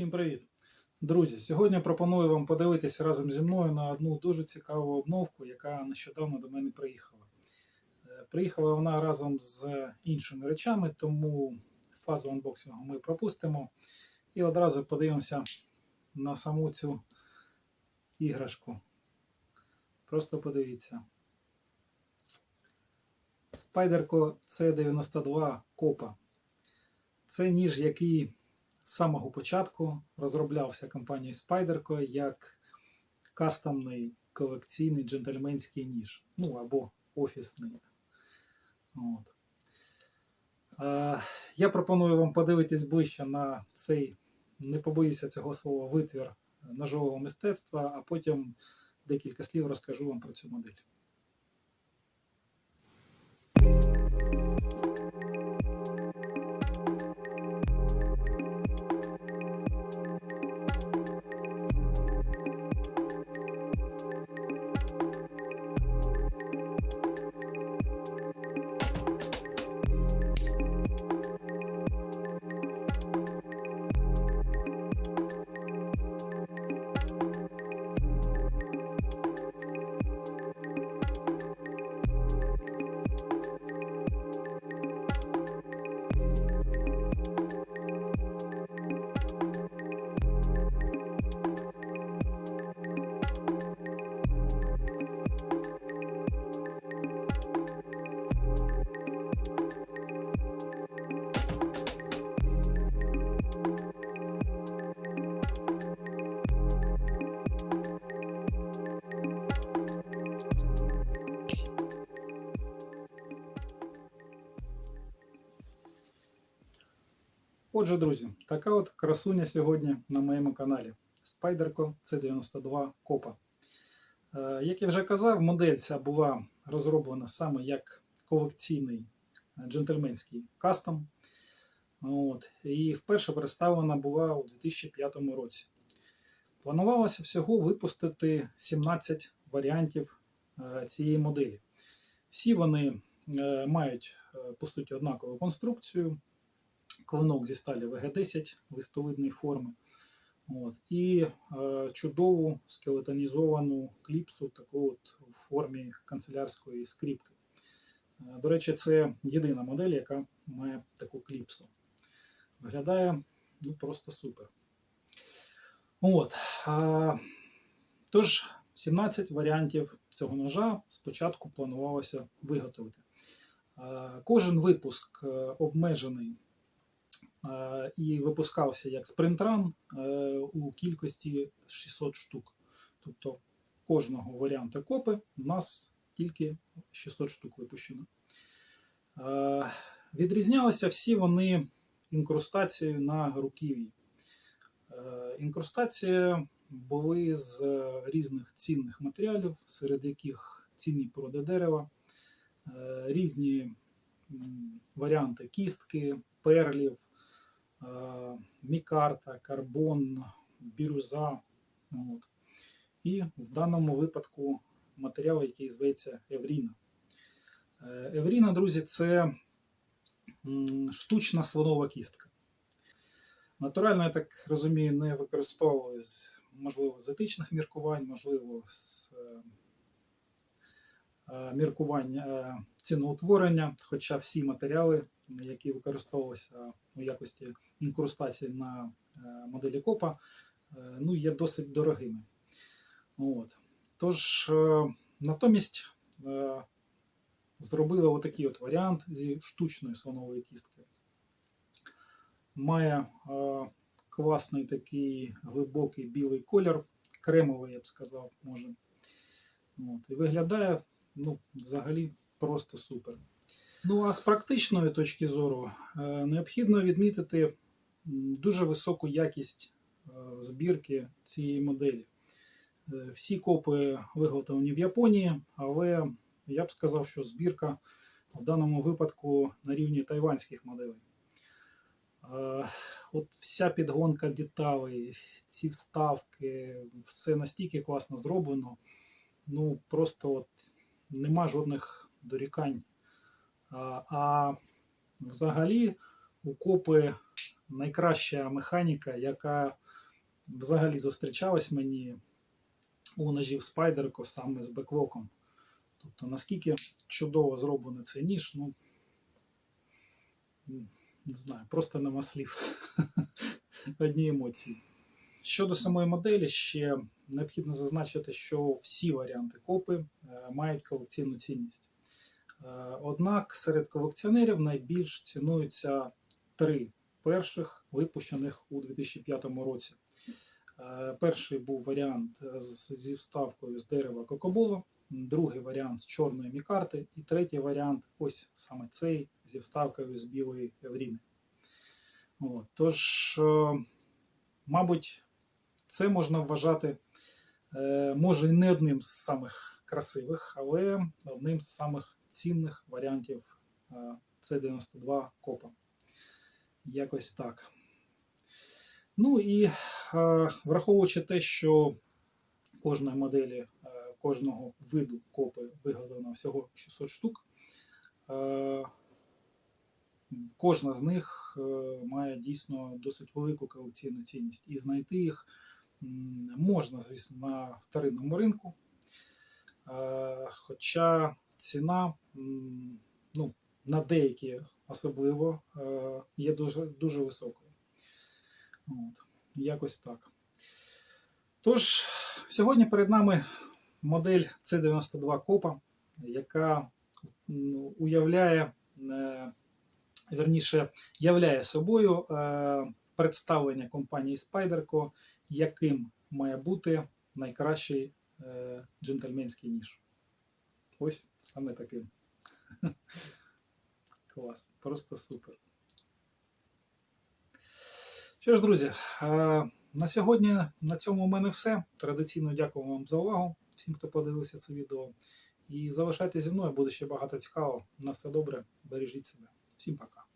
Всім привіт! Друзі, сьогодні пропоную вам подивитися разом зі мною на одну дуже цікаву обновку, яка нещодавно до мене приїхала. Е, Приїхала вона разом з іншими речами, тому фазу анбоксингу ми пропустимо і одразу подивимося на саму цю іграшку. Просто подивіться. Спайдерко C92 Копа. Це ніж, який з самого початку розроблявся компанією Spyderco як кастомний колекційний джентльменський ніж. Ну або офісний. От. Е, я пропоную вам подивитись ближче на цей, не побоюся цього слова, витвір ножового мистецтва, а потім декілька слів розкажу вам про цю модель. Отже, друзі, така от красуня сьогодні на моєму каналі. Spyderco C92 Copa. Е, Як я вже казав, модель ця була розроблена саме як колекційний е, джентльменський кастом. От. І вперше представлена була у 2005 році. Планувалося всього випустити 17 варіантів е, цієї моделі. Всі вони мають по суті однакову конструкцію, клинок зі сталі ВГ-10 листовидної форми. От. І е, чудову скелетонізовану кліпсу таку от в формі канцелярської скріпки. Е, до речі, це єдина модель, яка має таку кліпсу. Виглядає ну, просто супер. От. А, тож, 17 варіантів цього ножа спочатку планувалося виготовити. А, кожен випуск е, обмежений е, і випускався як спринтран е, у кількості 600 штук. Тобто кожного варіанту копи у нас тільки 600 штук випущено. Е, Відрізнялися всі вони інкрустацією на руків'ї. Е, Інкрустації були з різних цінних матеріалів, серед яких цінні породи дерева, е, різні варіанти кістки, перлів, е, мікарта, карбон, бірюза. От. І в даному випадку матеріал, який зветься Евріна. Е, Евріна, друзі, це штучна слонова кістка. Натурально, я так розумію, не використовую з, можливо, з етичних міркувань, можливо, з е, е, міркувань е, ціноутворення, хоча всі матеріали, які використовувалися у якості інкрустації на е, моделі копа, е, ну, є досить дорогими. От. Тож, е, натомість е, зробили отакий от варіант зі штучної слонової кістки має е, класний такий глибокий білий колір, кремовий, я б сказав, може. От, і виглядає ну, взагалі просто супер. Ну а з практичної точки зору е, необхідно відмітити дуже високу якість е, збірки цієї моделі. Е, Всі копи виготовлені в Японії, але я б сказав, що збірка в даному випадку на рівні тайванських моделей. От вся підгонка деталей, ці вставки, все настільки класно зроблено. Ну, просто от нема жодних дорікань. А, а взагалі у копи найкраща механіка, яка взагалі зустрічалась мені у ножів Spyderco саме з беклоком. Тобто, наскільки чудово зроблений цей ніж, ну не знаю, просто нема слів. Одні емоції. Щодо самої моделі, ще необхідно зазначити, що всі варіанти копи е, мають колекційну цінність. Е, Однак серед колекціонерів найбільш цінуються три перших, випущених у 2005 році. Е, Перший був варіант зі вставкою з дерева Кокоболо, другий варіант з чорної мікарти, і третій варіант ось саме цей зі вставкою з білої Евріни. Тож, мабуть, це можна вважати, е, може, і не одним з самих красивих, але одним з самих цінних варіантів е, С92 копа. Якось так. Ну і е, враховуючи те, що кожної моделі, кожного виду копи виготовлено всього 600 штук, кожна з них має дійсно досить велику колекційну цінність. І знайти їх можна, звісно, на вторинному ринку. Е, Хоча ціна ну, на деякі особливо е, є дуже, дуже високою. От, якось так. Тож, сьогодні перед нами модель C92 Копа, яка уявляє, е, верніше, являє собою представлення компанії Spyderco, яким має бути найкращий е, джентльменський ніж. Ось саме таким. Клас, просто супер. Що ж, друзі, е, на сьогодні на цьому у мене все. Традиційно дякую вам за увагу, всім, хто подивився це відео. І залишайтеся зі мною, буде ще багато цікавого. На все добре, бережіть себе. Всім пока.